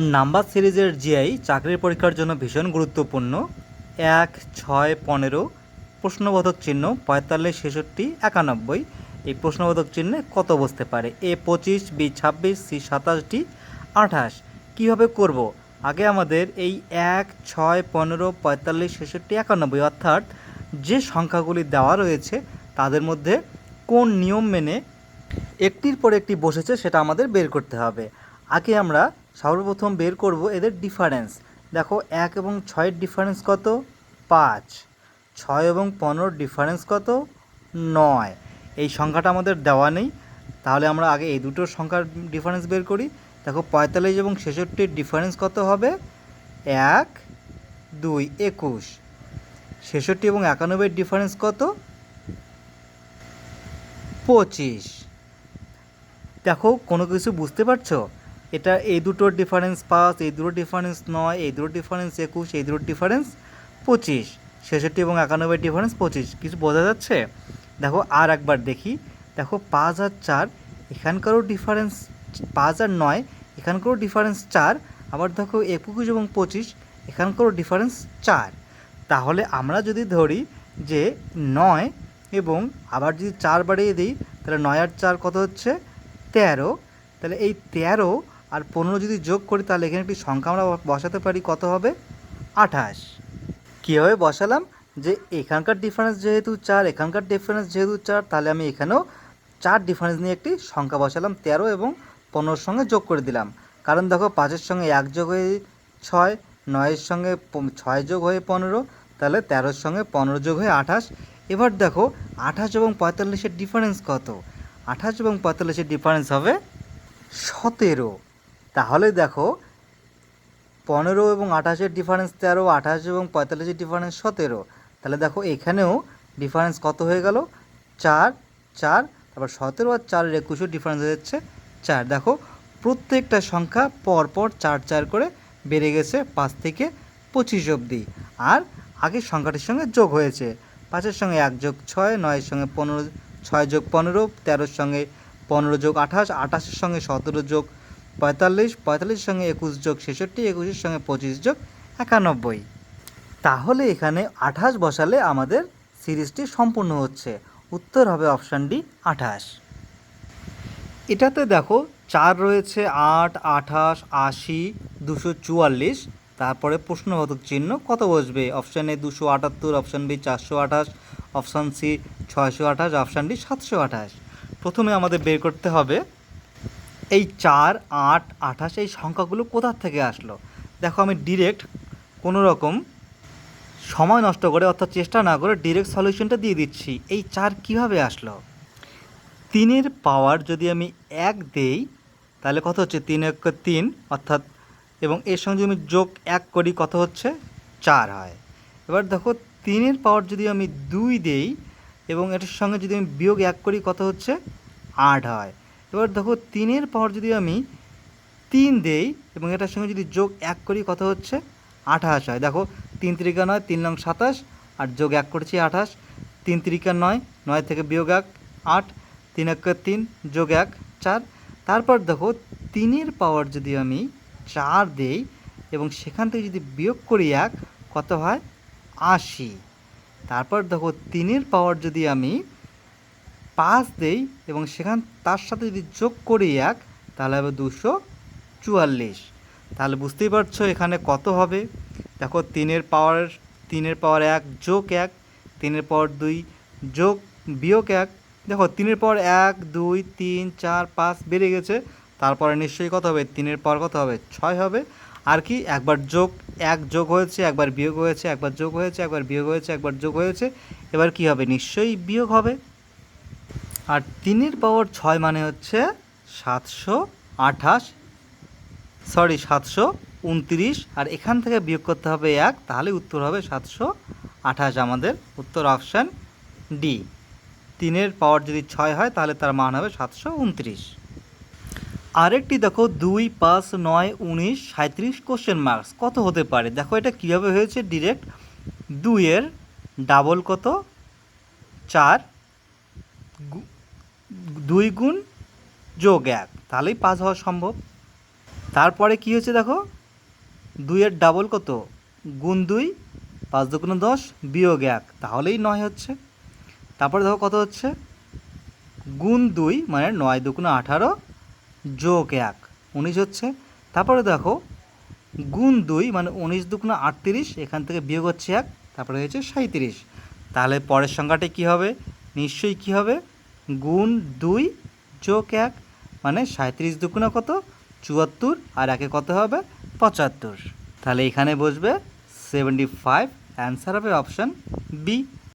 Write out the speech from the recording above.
Number সিরিজের GI চাকরির পরীক্ষার জন্য ভীষণ গুরুত্বপূর্ণ। এক, ছয়, পনেরো, প্রশ্নবোধক চিহ্ন পঁয়তাল্লিশ, ছেষট্টি, একানব্বই। এই প্রশ্নবোধক চিহ্নে কত বসতে পারে? এ, পঁচিশ, বি, ছাব্বিশ, সি, সাতাশ, ডি, আঠাশ। কীভাবে করব? আগে আমাদের এই এক, ছয়, পনেরো, পঁয়তাল্লিশ, ছেষট্টি, একানব্বই অর্থাৎ যে সংখ্যাগুলি দেওয়া রয়েছে, তাদের মধ্যে কোন নিয়ম মেনে একটির পর একটি বসেছে সেটা আমাদের বের করতে হবে। আগে আমরা সর্বপ্রথম বের করব এদের ডিফারেন্স দেখো এক এবং ছয়ের ডিফারেন্স কত? পাঁচ। ছয় এবং পনেরোর ডিফারেন্স কত? নয়। এই সংখ্যাটা আমাদের দেওয়া নেই। তাহলে আমরা আগে এই দুটোর সংখ্যার ডিফারেন্স বের করি। দেখো পঁয়তাল্লিশ এবং ছেষট্টির ডিফারেন্স কত হবে? এক, দুই, একুশ। ছেষট্টি এবং একানব্বইয়ের ডিফারেন্স কত? পঁচিশ। দেখো কোনো কিছু বুঝতে পারছ? এটা এই দুটোর ডিফারেন্স পাঁচ, এই দুটোর ডিফারেন্স নয়, এই দুটোর ডিফারেন্স একুশ, এই দুটোর ডিফারেন্স পঁচিশ, ছেষট্টি এবং একানব্বই ডিফারেন্স পঁচিশ। কিছু বোঝা যাচ্ছে? দেখো, আর একবার দেখি। দেখো, পাঁচ আর চার, এখানকারও ডিফারেন্স পাঁচ আর নয়, এখানকারও ডিফারেন্স চার, আবার দেখো একুশ এবং পঁচিশ, এখানকারও ডিফারেন্স চার। তাহলে আমরা যদি ধরি যে নয় এবং আবার যদি চার বাড়িয়ে দিই, তাহলে নয় আর চার কত হচ্ছে? তেরো। তাহলে এই তেরো আর পনেরো যদি যোগ করি, তাহলে এখানে একটি সংখ্যা আমরা বসাতে পারি, কত হবে? আঠাশ। কীভাবে বসালাম? যে এখানকার ডিফারেন্স যেহেতু চার, এখানকার ডিফারেন্স যেহেতু চার, তাহলে আমি এখানেও চার ডিফারেন্স নিয়ে একটি সংখ্যা বসালাম, তেরো এবং পনেরোর সঙ্গে যোগ করে দিলাম। কারণ দেখো, পাঁচের সঙ্গে এক যোগ হয়ে ছয়, নয়ের সঙ্গে ছয় যোগ হয়ে পনেরো, তাহলে তেরোর সঙ্গে পনেরো যোগ হয়ে আঠাশ। এবার দেখো, আঠাশ এবং পঁয়তাল্লিশের ডিফারেন্স কত? আঠাশ এবং পঁয়তাল্লিশের ডিফারেন্স হবে সতেরো। তাহলে দেখো, পনেরো এবং আঠাশের ডিফারেন্স তেরো, আঠাশ এবং পঁয়তাল্লিশের ডিফারেন্স সতেরো। তাহলে দেখো, এখানেও ডিফারেন্স কত হয়ে গেল? চার চার, তারপর সতেরো আর চারের একুশের ডিফারেন্স হয়ে যাচ্ছে চার। দেখো, প্রত্যেকটা সংখ্যা পর পর চার চার করে বেড়ে গেছে পাঁচ থেকে পঁচিশ অবধি। আর আগের সংখ্যাটির সঙ্গে যোগ হয়েছে। পাঁচের সঙ্গে এক যোগ ছয়, নয়ের সঙ্গে পনেরো, ছয় যোগ পনেরো, তেরোর সঙ্গে পনেরো যোগ আঠাশ, আঠাশের সঙ্গে সতেরো যোগ পঁয়তাল্লিশ, পঁয়তাল্লিশের সঙ্গে একুশ যোগ ছেষট্টি, একুশের সঙ্গে পঁচিশ যোগ একানব্বই। তাহলে এখানে আঠাশ বসালে আমাদের সিরিজটি সম্পূর্ণ হচ্ছে। উত্তর হবে অপশান ডি, আঠাশ। এটাতে দেখো চার রয়েছে আট, আঠাশ, আশি, দুশো চুয়াল্লিশ। তারপরে প্রশ্নবোধক চিহ্ন কত বসবে? অপশান এ দুশো আটাত্তর, অপশান বি চারশো আঠাশ, অপশান সি ছয়শো আঠাশ, অপশান ডি সাতশো আঠাশ। প্রথমে আমাদের বের করতে হবে এই চার, আট, আঠাশ এই সংখ্যাগুলো কোথার থেকে আসলো? দেখো আমি ডিরেক্ট কোনো রকম সময় নষ্ট করে অর্থাৎ চেষ্টা না করে ডিরেক্ট সলিউশনটা দিয়ে দিচ্ছি। এই চার কীভাবে আসলো? তিনের পাওয়ার যদি আমি এক দেই, তাহলে কত হচ্ছে? তিন এক তিন, অর্থাৎ এবং এর সঙ্গে যদি আমি যোগ এক করি, কত হচ্ছে? চার হয়। এবার দেখো, তিনের পাওয়ার যদি আমি দুই দেই এবং এটার সঙ্গে যদি আমি বিয়োগ এক করি, কত হচ্ছে? আট হয়। এবার দেখো তিনের পাওয়ার যদি আমি তিন দেই, এবং এটার সঙ্গে যদি যোগ এক করি, কত হচ্ছে? আঠাশ হয়। দেখো, তিন তিরিকা নয়, তিন নং সাতাশ, আর যোগ এক করছি আঠাশ। তিন তিরিকা নয় নয় থেকে বিয়োগ এক, আট। তিন এক তিন, যোগ এক, চার। তারপর দেখো, তিনের পাওয়ার যদি আমি চার দেই, এবং সেখান থেকে যদি বিয়োগ করি এক, কত হয়? আশি। তারপর দেখো, তিনের পাওয়ার যদি আমি পাঁচ দেই এবং সেখান, তার সাথে যদি যোগ করি এক, তাহলে হবে দুশো চুয়াল্লিশ। তাহলে বুঝতেই পারছ এখানে কত হবে? দেখো, তিনের পাওয়ার তিনের পাওয়ার এক যোগ এক, তিনের পাওয়ার দুই যোগ বিয়োগ এক। দেখো, তিনের পাওয়ার এক, দুই, তিন, চার, পাঁচ বেড়ে গেছে। তারপরে নিশ্চয়ই কত হবে? তিনের পাওয়ার কত হবে? ছয় হবে। আর কি, একবার যোগ এক যোগ হয়েছে, একবার বিয়োগ হয়েছে, একবার যোগ হয়েছে, একবার বিয়োগ হয়েছে, একবার যোগ হয়েছে। এবার কি হবে? নিশ্চয়ই বিয়োগ হবে। আর তিনের পাওয়ার ছয় মানে হচ্ছে সাতশো আঠাশ সরি সাতশো উনত্রিশ। আর এখান থেকে বিয়োগ করতে হবে এক, তাহলে উত্তর হবে সাতশো আঠাশ আমাদের উত্তর অপশান ডি তিনের পাওয়ার যদি ছয় হয়, তাহলে তার মান হবে সাতশো উনত্রিশ। আরেকটি দেখো, দুই, পাঁচ, নয়, উনিশ সাঁত্রিশ কোশ্চেন মার্কস কত হতে পারে? দেখো এটা কীভাবে হয়েছে ডিরেক্ট দুইয়ের ডাবল কত? চার দুই গুণ যোগ এক, তাহলেই পাস হওয়া সম্ভব। তারপরে কি হয়েছে দেখো? দুইয়ের ডাবল কত? গুণ দুই, পাঁচ দুগুণ দশ, বিয়োগ এক, তাহলেই নয় হচ্ছে। তারপরে দেখো কত হচ্ছে? গুণ দুই মানে নয় দুগুণ আঠারো, যোগ এক, উনিশ হচ্ছে। তারপরে দেখো, গুণ দুই মানে উনিশ দুগুণ আটত্রিশ, এখান থেকে বিয়োগ হচ্ছে এক, তারপরে হয়েছে সাঁত্রিশ তাহলে পরের সংখ্যাটি কী হবে? নিশ্চয়ই কী হবে? গুণ দুই যোগ এক মানে সাঁত্রিশ দুগুণে কত? চুয়াত্তর। আর একে কত হবে? পঁচাত্তর। তাহলে এখানে বসবে সেভেন্টি ফাইভ অ্যান্সার হবে অপশান বি